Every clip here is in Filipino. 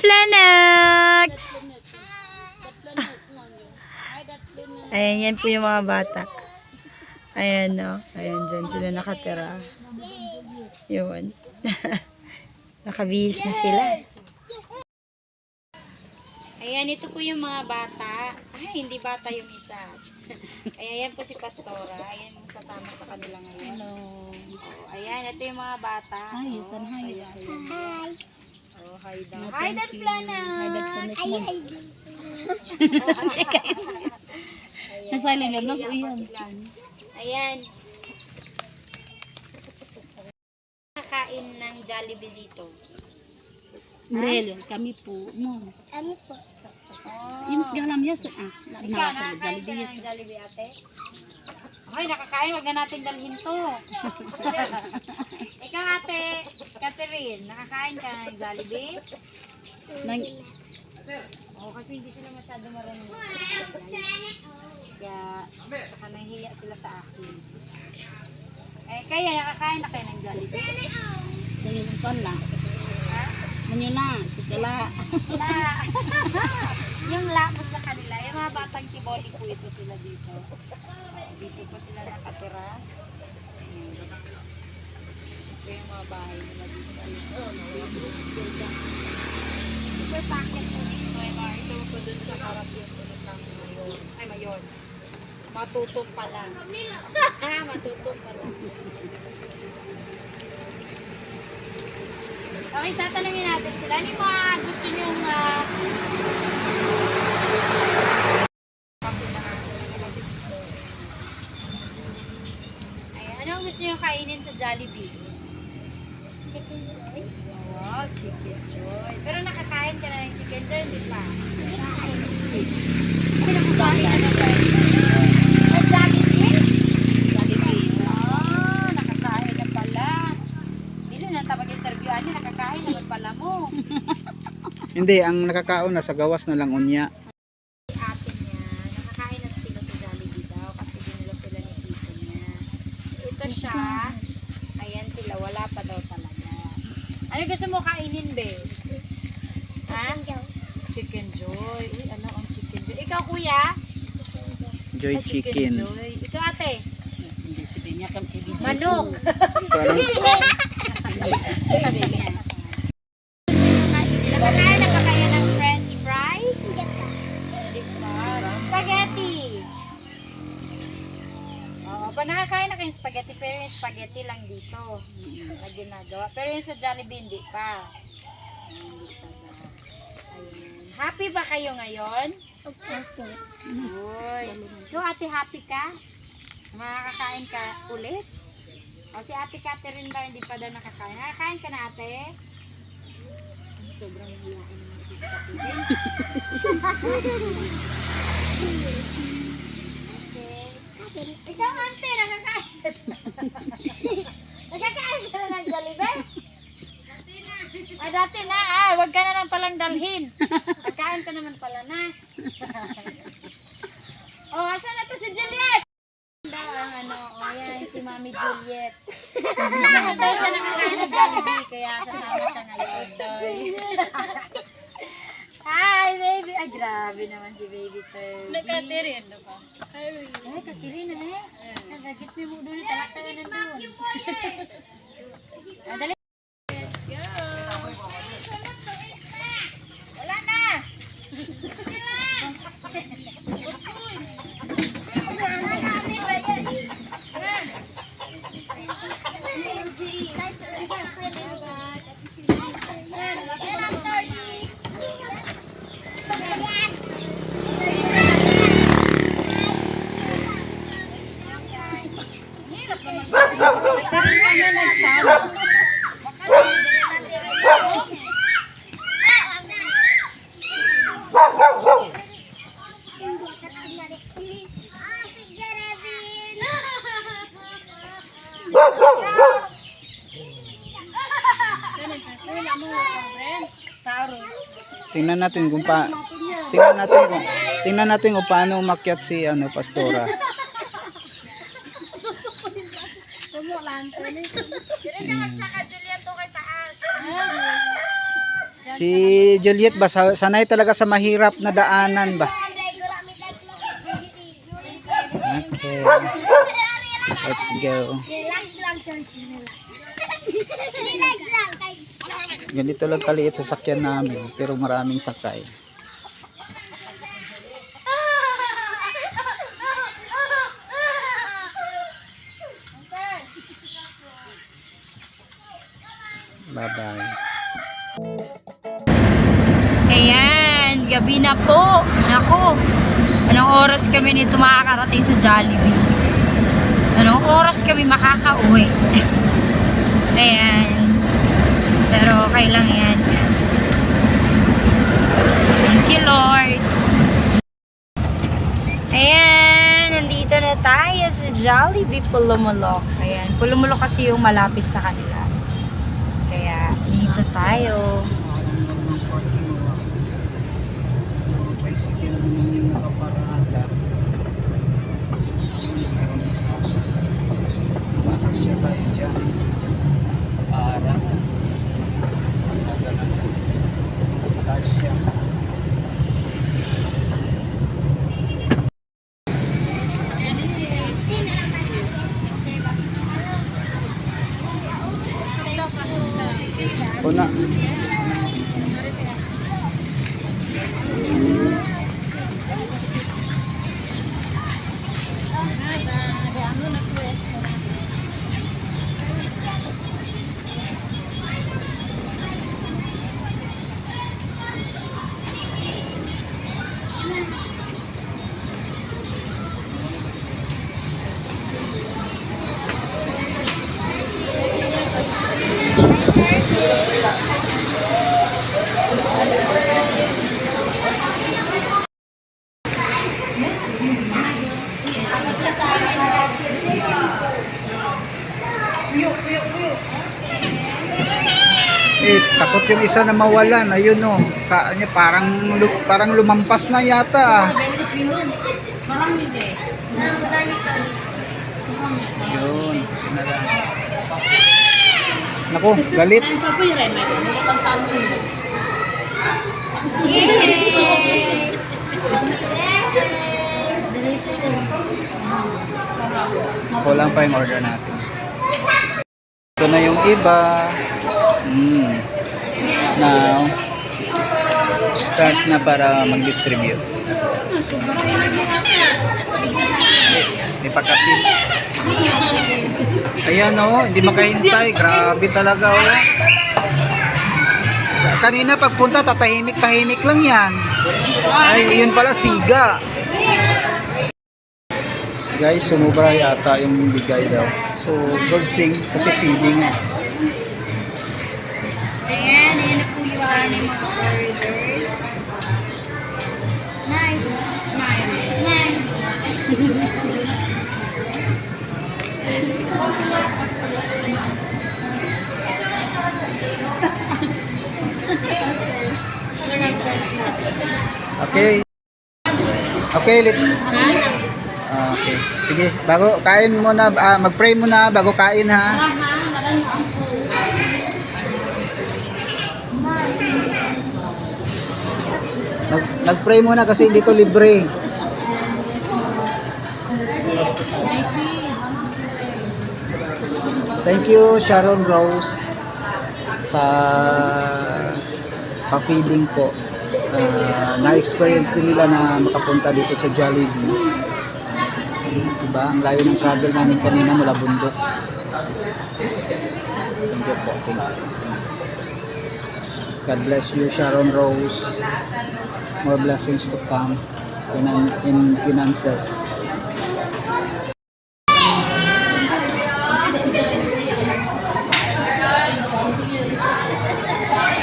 Flanak! Ayan, yan po yung mga bata. Ayan, no. Ayan, dyan sila nakatira. Yun. Nakabihis na sila. Ayan, ito po yung mga bata. Ay, hindi bata yung isa. Ayan, yan po si Pastora. Ayan, sasama sa kanila ngayon. Hello. Oh, ayan, ito yung mga bata. Hi, oh, Yusan. Hi, Yusan. Hi. Oh, hi daw. No, hi, thank Dad you. Plana. Hi, Dad Planet Ay. Ayan, Nasa ilim lang, nasa sila. Ayan. Kakain ng Jollibee dito. Murel, kami po. No. Ano po? Oh. Yung galam yes. Ah, Ikaw, nakakain ka Jollibee. ng Jollibee, ate? Okay, nakakain. Wag na natin dalhin to. Ikaw, ate, Catherine, nakakain ka ng Jollibee? Nang, Oo, kasi hindi sila masyado marunong. Kaya, saka nahihiya sila sa akin. Eh, kaya nakakain na kayo ng Jollibee? pan lang. Ha? Manyo na, sikala. La. yung la po sa kanila, yung mga batang kiboli po ito sila dito. Dito po sila nakatira. Ito yung mga bahay nila. Super packet po dito. Mga ito po dun sa harap yung tulog ng mayon. Ay, mayon. Matutong pala. ah, matutong pala. Okay, tatanungin natin sila. Ano yung mga gusto nyong na Ayan, ano ang gusto nyong kainin sa Jollibee? Chicken joy? Joy. Pero nakakain ka na ng chicken joy, di ba? Jollibee. Ah, nakakain na. Hindi na mo. Hindi, ang nakakaon na sa gawas na lang unya. Si ate niya, nakakain na sila sa Jollibee daw kasi dinala sila ni tito niya. Ito siya, ayan sila, wala pa daw talaga. Ano gusto mo kainin, be? Ha? Chicken joy. Chicken joy. Uy, ano ang chicken joy? Ikaw, kuya? Joy Ay, chicken. joy. Ikaw, ate? Hindi sabihin niya video. Manok. Parang Oo, pa nakakain na kayong spaghetti, pero yung spaghetti lang dito na ginagawa. Pero yung sa Jollibee, hindi pa. Hindi pa ba? Ayun. Happy ba kayo ngayon? Okay. Uy. Ikaw, ate, happy ka? Makakakain ka ulit? O si ate Catherine daw, hindi pa daw nakakain. Nakakain ka na, ate? Sobrang hiyain naman ito sa Catherine. Ikaw, ante, nakakain. nakakain ka na ng Jollibee? Ay, dati na. Ah, wag ka na lang palang dalhin. Nagkain ka naman pala na. oh, asan na to si Juliet? Daw ang ano, oh, yan, si Mami Juliet. Daw siya nakakain ng Jollibee, kaya sasama siya ngayon. Hi, baby. Ay, grabe naman si baby Turby. Nagkatirin, no ba? Ay, kakiri na eh. Nagagit mo mo doon, talak ka na doon. Ah, dali. Let's go. Wala na. Nagkaroon kami nagsama. Tingnan natin kung pa tingnan natin kung tingnan natin kung paano umakyat si ano pastora. Taas. Si Juliet ba, sa- sanay talaga sa mahirap na daanan ba? Okay. Let's go. Relax lang. Relax. Ganito lang kaliit sa sakyan namin, pero maraming sakay. Bye-bye. Ayan, gabi na po. Nako, anong oras kami nito makakarating sa Jollibee? Anong oras kami makakauwi? Ayan. Pero okay lang yan. Thank you, Lord. Ayan, nandito na tayo sa Jollibee Pulumulok. Ayan, Pulumulok kasi yung malapit sa kanila. Kaya, dito tayo. Eh, takot yung isa na mawalan. Ayun no. Ka, parang, parang lumampas na yata. ah. Yun. yun na lang. Naku, galit. Kulang pa yung order natin. Ito na yung iba. Mm. Now, start na para mag-distribute. May pagkapi. Ayan o, hindi makahintay. Grabe talaga o. Kanina pagpunta, tatahimik-tahimik lang yan. Ay, yun pala, siga. Guys, sumubra yata yung bigay daw. So, good thing kasi feeding. Aming mga orders. Smile. Smile. Smile. Okay. Okay, let's... Ah, okay. Sige, bago kain muna, ah, mag-pray muna bago kain ha. Mag, mag-pray muna kasi dito libre. Thank you Sharon Rose sa pa-feeding po. Ah, na-experience din nila na makapunta dito sa Jollibee. Diba? Ang layo ng travel namin kanina mula bundok. Thank you po. Thank you. God bless you, Sharon Rose. More blessings to come in, in finances.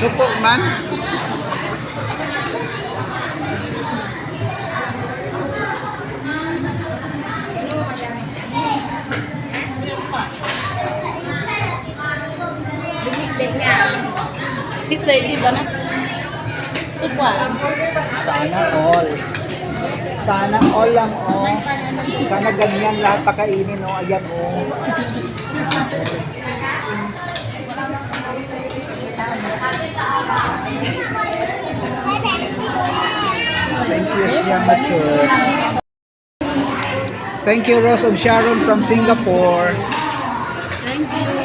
Supo man. ready ba na? Sana all. Sana all lang, oh. Sana ganyan lahat pakainin, oh. Ayan, oh. Thank you, Siyama Church. Oh. Thank you, Rose of Sharon from Singapore. Thank you.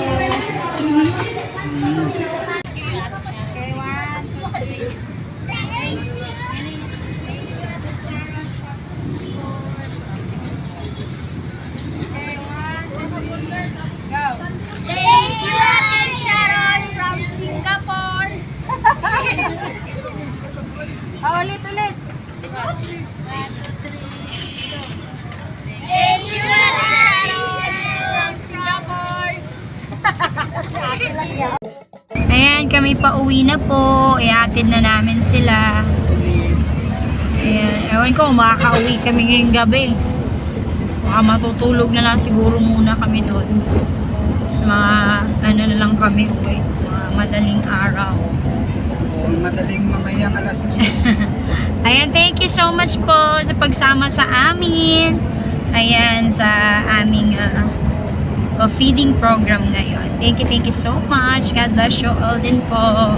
Ayan, kami pa uwi na po. Ihatid na namin sila. Ayan, ewan ko, makakauwi kami ngayong gabi. Baka matutulog na lang siguro muna kami doon. Sa mga, ano na lang kami. Mga madaling araw. Madaling mamayang alas 10. Ayan, thank you so much po sa pagsama sa amin. Ayan, sa aming ah, uh, feeding program ngayon. Thank you, thank you so much. God bless you all din po.